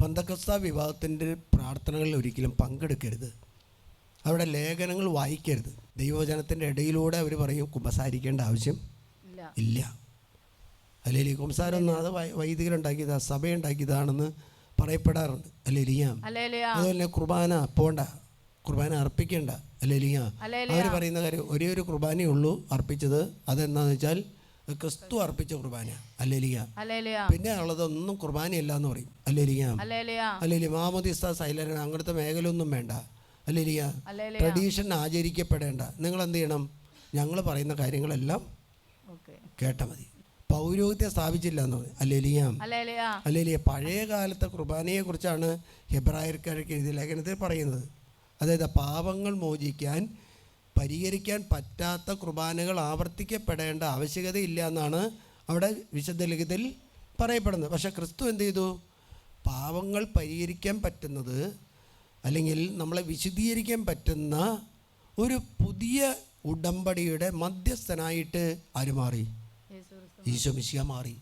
പന്തക്കസ്ത വിഭാഗത്തിന്റെ പ്രാർത്ഥനകളിൽ ഒരിക്കലും പങ്കെടുക്കരുത്. അവരുടെ ലേഖനങ്ങൾ വായിക്കരുത്. ദൈവവചനത്തിന്റെ ഇടയിലൂടെ അവർ പറയും കുമ്പസാരിക്കേണ്ട ആവശ്യം ഇല്ല. അല്ലെങ്കിൽ കുമ്പസാരമൊന്നും അത് വൈദികർ ഉണ്ടാക്കിയതാ സഭ സഭയുണ്ടാക്കിയതാണെന്ന് പറയപ്പെടാറുണ്ട്. അല്ലേലിയാം അതുപോലെ തന്നെ കുർബാന പോണ്ട. കുർബാന അർപ്പിക്കേണ്ട. അല്ലേലിയ അവർ പറയുന്ന കാര്യം ഒരേ ഒരു കുർബാനയുള്ളൂ അർപ്പിച്ചത്. അതെന്താണെന്ന് വെച്ചാൽ ക്രിസ്തു അർപ്പിച്ച കുർബാന. അല്ലേലിയ പിന്നെ ഉള്ളതൊന്നും കുർബാനയല്ല എന്ന് പറയും അല്ലേലിയ അല്ലേലി മാമോദിസ്ത സൈലൻ അങ്ങനത്തെ മേഖലയൊന്നും വേണ്ട. അല്ലേലിയ ട്രഡീഷൻ ആചരിക്കപ്പെടേണ്ട. നിങ്ങൾ എന്ത് ചെയ്യണം? ഞങ്ങൾ പറയുന്ന കാര്യങ്ങളെല്ലാം കേട്ട കേട്ടാൽ മതി. പൗരോഹിത്യം സ്ഥാപിച്ചില്ല എന്ന് പറയും അല്ലേലിയ അല്ലേലിയ പഴയ കാലത്തെ കുർബാനയെ കുറിച്ചാണ് ഹെബ്രായർക്കാർക്ക് എഴുതിയ ലേഖനത്തിൽ പറയുന്നത്. അതായത് പാപങ്ങൾ മോചിക്കാൻ പരിഹരിക്കാൻ പറ്റാത്ത കുർബാനകൾ ആവർത്തിക്കപ്പെടേണ്ട ആവശ്യകതയില്ല എന്നാണ് അവിടെ വിശുദ്ധ ലിഖിതത്തിൽ പറയപ്പെടുന്നത്. പക്ഷേ ക്രിസ്തു എന്ത് ചെയ്തു? പാവങ്ങൾ പരിഹരിക്കാൻ പറ്റുന്നത് അല്ലെങ്കിൽ നമ്മളെ വിശദീകരിക്കാൻ പറ്റുന്ന ഒരു പുതിയ ഉടമ്പടിയുടെ മധ്യസ്ഥനായിട്ട് ആര് മാറി? ഈശോമിശിക മാറി.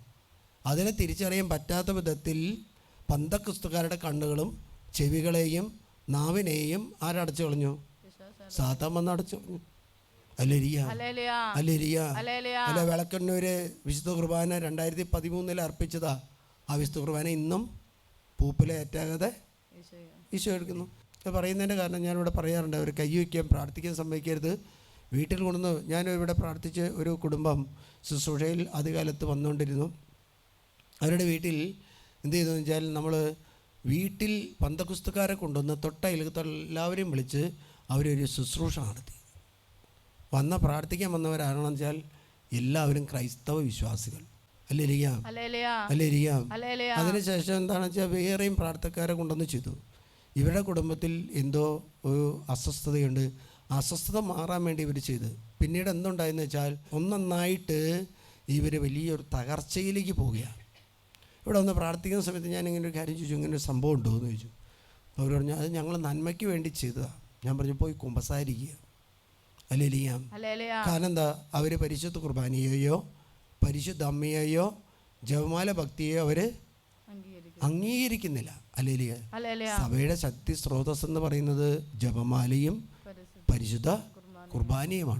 അതിനെ തിരിച്ചറിയാൻ പറ്റാത്ത വിധത്തിൽ പന്തക്രിസ്തുക്കാരുടെ കണ്ണുകളും ചെവികളെയും നാവിനെയും ആരടച്ചു കളഞ്ഞു? സാത്താൻ വന്ന് അടച്ചു. കളഞ്ഞു അല്ലെരിയ അല്ലേലിയ അല്ലെരിയ അല്ല വിളക്കണ്ണൂര് വിശുദ്ധ കുർബാന രണ്ടായിരത്തി പതിമൂന്നിൽ അർപ്പിച്ചതാ. ആ വിശുദ്ധ കുർബാന ഇന്നും പൂപ്പിലെ ഏറ്റാകാതെ യേശു ഈശോ എടുക്കുന്നു. പറയുന്നതിന്റെ കാരണം ഞാനിവിടെ പറയാറുണ്ട്. അവർ കൈ വയ്ക്കാൻ പ്രാർത്ഥിക്കാൻ സമ്മതിക്കരുത് വീട്ടിൽ കൊണ്ടുവന്ന് ഞാൻ ഇവിടെ പ്രാർത്ഥിച്ച് ഒരു കുടുംബം ശുശ്രൂഷയിൽ ആദ്യകാലത്ത് വന്നുകൊണ്ടിരുന്നു. അവരുടെ വീട്ടിൽ എന്ത് ചെയ്തു വെച്ചാൽ നമ്മൾ വീട്ടിൽ പന്തകുസ്തുക്കാരെ കൊണ്ടുവന്ന് തൊട്ടയിലത്തെ എല്ലാവരെയും വിളിച്ച് അവരൊരു ശുശ്രൂഷ നടത്തി. വന്ന പ്രാർത്ഥിക്കാൻ വന്നവരാണെന്ന് വെച്ചാൽ എല്ലാവരും ക്രൈസ്തവ വിശ്വാസികൾ. അതിനുശേഷം എന്താണെന്ന് വെച്ചാൽ വേറെയും പ്രാർത്ഥക്കാരെ കൊണ്ടുവന്ന് ചെയ്തു. ഇവരുടെ കുടുംബത്തിൽ എന്തോ ഒരു അസ്വസ്ഥതയുണ്ട്. അസ്വസ്ഥത മാറാൻ വേണ്ടി ഇവർ ചെയ്ത്. പിന്നീട് എന്തുണ്ടായെന്ന് വെച്ചാൽ ഒന്നൊന്നായിട്ട് ഇവർ വലിയൊരു തകർച്ചയിലേക്ക് പോവുകയാണ്. ഇവിടെ ഒന്ന് പ്രാർത്ഥിക്കുന്ന സമയത്ത് ഞാൻ ഇങ്ങനെ ഒരു കാര്യം ചോദിച്ചു. ഇങ്ങനെ ഒരു സംഭവം ഉണ്ടോ എന്ന് ചോദിച്ചു. അപ്പോൾ അവർ പറഞ്ഞു അത് ഞങ്ങൾ നന്മയ്ക്ക് വേണ്ടി ചെയ്തതാണ്. ഞാൻ പറഞ്ഞു പോയി കുമ്പസാരിക്കുക. അല്ലേ ലിയാം അല്ലേലിയ കാരണം എന്താ? അവർ പരിശുദ്ധ കുർബാനയെയോ പരിശുദ്ധ അമ്മയെയോ ജപമാല ഭക്തിയെയോ അവർ അംഗീകരിക്കും അംഗീകരിക്കുന്നില്ല. അല്ലേലിയ സഭയുടെ ശക്തി സ്രോതസ് എന്ന് പറയുന്നത് ജപമാലയും പരിശുദ്ധ കുർബാനയുമാണ്.